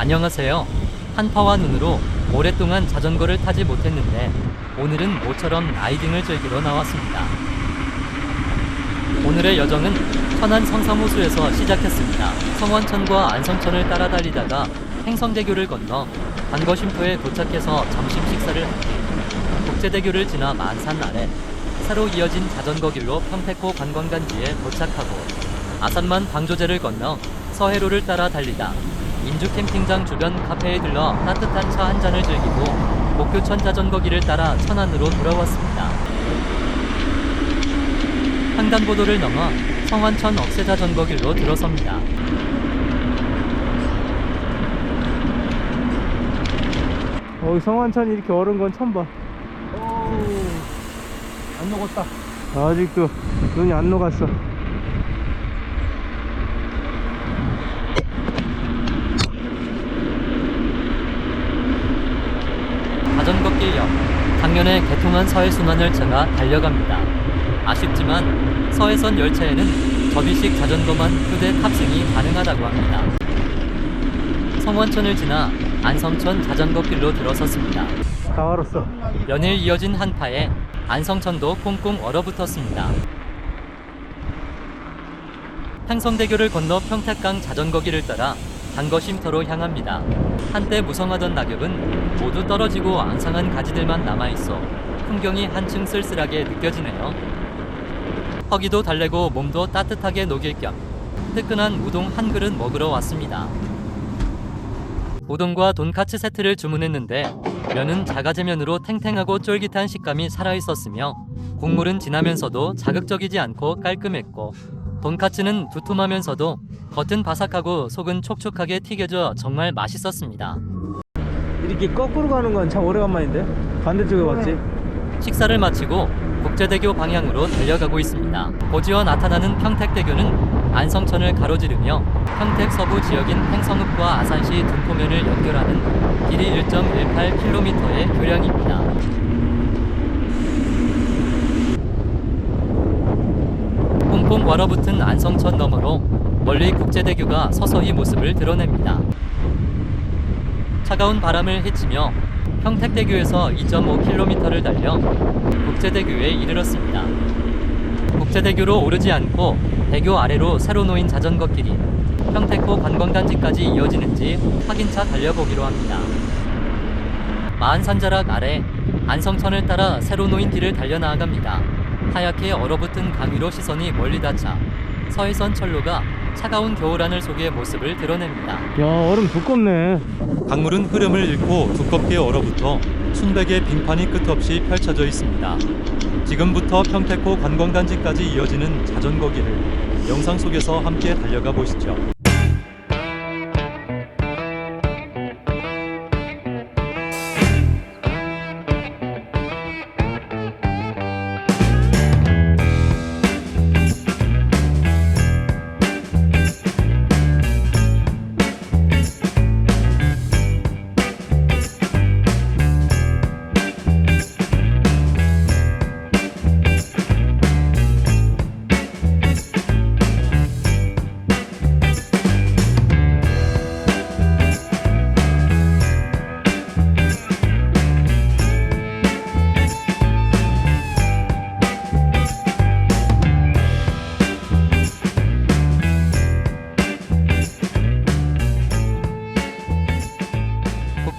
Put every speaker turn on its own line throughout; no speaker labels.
안녕하세요. 한파와 눈으로 오랫동안 자전거를 타지 못했는데 오늘은 모처럼 라이딩을 즐기러 나왔습니다. 오늘의 여정은 천안 성사무소에서 시작했습니다. 성원천과 안성천을 따라 달리다가 행성대교를 건너 반거쉼터에 도착해서 점심 식사를 한 뒤 국제대교를 지나 만산 아래 새로 이어진 자전거 길로 평택호 관광단지에 도착하고 아산만 방조제를 건너 서해로를 따라 달리다 인주 캠핑장 주변 카페에 들러 따뜻한 차 한 잔을 즐기고 목교천 자전거 길을 따라 천안으로 돌아왔습니다. 횡단보도를 넘어 성완천 억새 자전거 길로 들어섭니다.
어, 성완천이 이렇게 얼은 건 처음 봐.
안 녹았다.
아직도 눈이 안 녹았어.
자전거 길역 작년에 개통한 서해순환 열차가 달려갑니다. 아쉽지만 서해선 열차에는 접이식 자전거만 휴대 탑승이 가능하다고 합니다. 성원천을 지나 안성천 자전거 길로 들어섰습니다.
다 얼었어.
연일 이어진 한파에 안성천도 꽁꽁 얼어붙었습니다. 행성대교를 건너 평택강 자전거길을 따라 단거 쉼터로 향합니다. 한때 무성하던 낙엽은 모두 떨어지고 앙상한 가지들만 남아있어 풍경이 한층 쓸쓸하게 느껴지네요. 허기도 달래고 몸도 따뜻하게 녹일 겸 뜨끈한 우동 한 그릇 먹으러 왔습니다. 우동과 돈카츠 세트를 주문했는데 면은 자가제면으로 탱탱하고 쫄깃한 식감이 살아있었으며 국물은 진하면서도 자극적이지 않고 깔끔했고 돈카츠는 두툼하면서도 겉은 바삭하고 속은 촉촉하게 튀겨져 정말 맛있었습니다.
이렇게 거꾸로 가는 건 참 오래간만인데? 반대쪽에 봤지?
식사를 마치고 국제대교 방향으로 달려가고 있습니다. 고지어 나타나는 평택대교는 안성천을 가로지르며 평택 서부 지역인 행성읍과 아산시 둔포면을 연결하는 길이 1.18km의 교량입니다. 꽁꽁 얼어붙은 안성천 너머로 멀리 국제대교가 서서히 모습을 드러냅니다. 차가운 바람을 헤치며 평택대교에서 2.5km를 달려 국제대교에 이르렀습니다. 국제대교로 오르지 않고 대교 아래로 새로 놓인 자전거 길이 평택호 관광단지까지 이어지는지 확인차 달려보기로 합니다. 마한산자락 아래 안성천을 따라 새로 놓인 길을 달려 나아갑니다. 하얗게 얼어붙은 강 위로 시선이 멀리 닿자 서해선 철로가 차가운 겨울하늘 속의 모습을 드러냅니다.
야, 얼음 두껍네.
강물은 흐름을 잃고 두껍게 얼어붙어 순백의 빙판이 끝없이 펼쳐져 있습니다. 지금부터 평택호 관광단지까지 이어지는 자전거 길을 영상 속에서 함께 달려가 보시죠.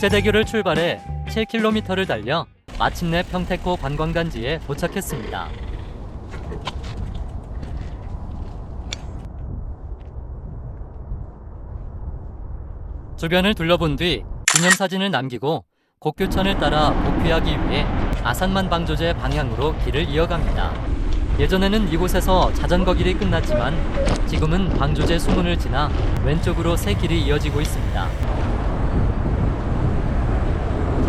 국제대교를 출발해 7km를 달려 마침내 평택호 관광단지에 도착했습니다. 주변을 둘러본 뒤 기념사진을 남기고 곡교천을 따라 복귀하기 위해 아산만 방조제 방향으로 길을 이어갑니다. 예전에는 이곳에서 자전거 길이 끝났지만 지금은 방조제 수문을 지나 왼쪽으로 새 길이 이어지고 있습니다.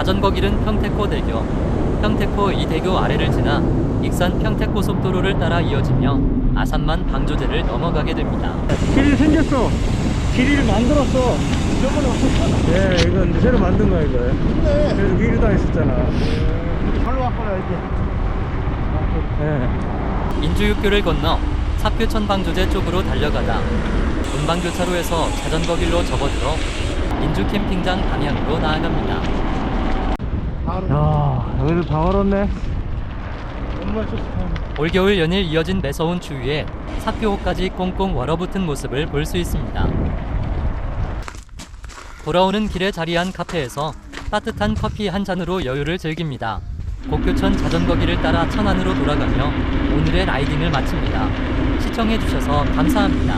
자전거 길은 평택호 대교, 평택호 이 대교 아래를 지나 익산 평택고속도로를 따라 이어지며 아산만 방조제를 넘어가게 됩니다.
길이 생겼어. 길이를 만들었어.
저번에 없었잖아.
예, 이건 이제 새로 만든 거야, 이거.
근데
그래서 길을 다 했었잖아.
발로 왔거나 이제.
예.
인주육교를 건너 삽교천 방조제 쪽으로 달려가다 문방교차로에서 자전거 길로 접어들어 인주 캠핑장 방향으로 나아갑니다.
야 여기도 다 얼었네.
올겨울 연일 이어진 매서운 추위에 삽교호까지 꽁꽁 얼어붙은 모습을 볼 수 있습니다. 돌아오는 길에 자리한 카페에서 따뜻한 커피 한 잔으로 여유를 즐깁니다. 곡교천 자전거 길을 따라 천안으로 돌아가며 오늘의 라이딩을 마칩니다. 시청해주셔서 감사합니다.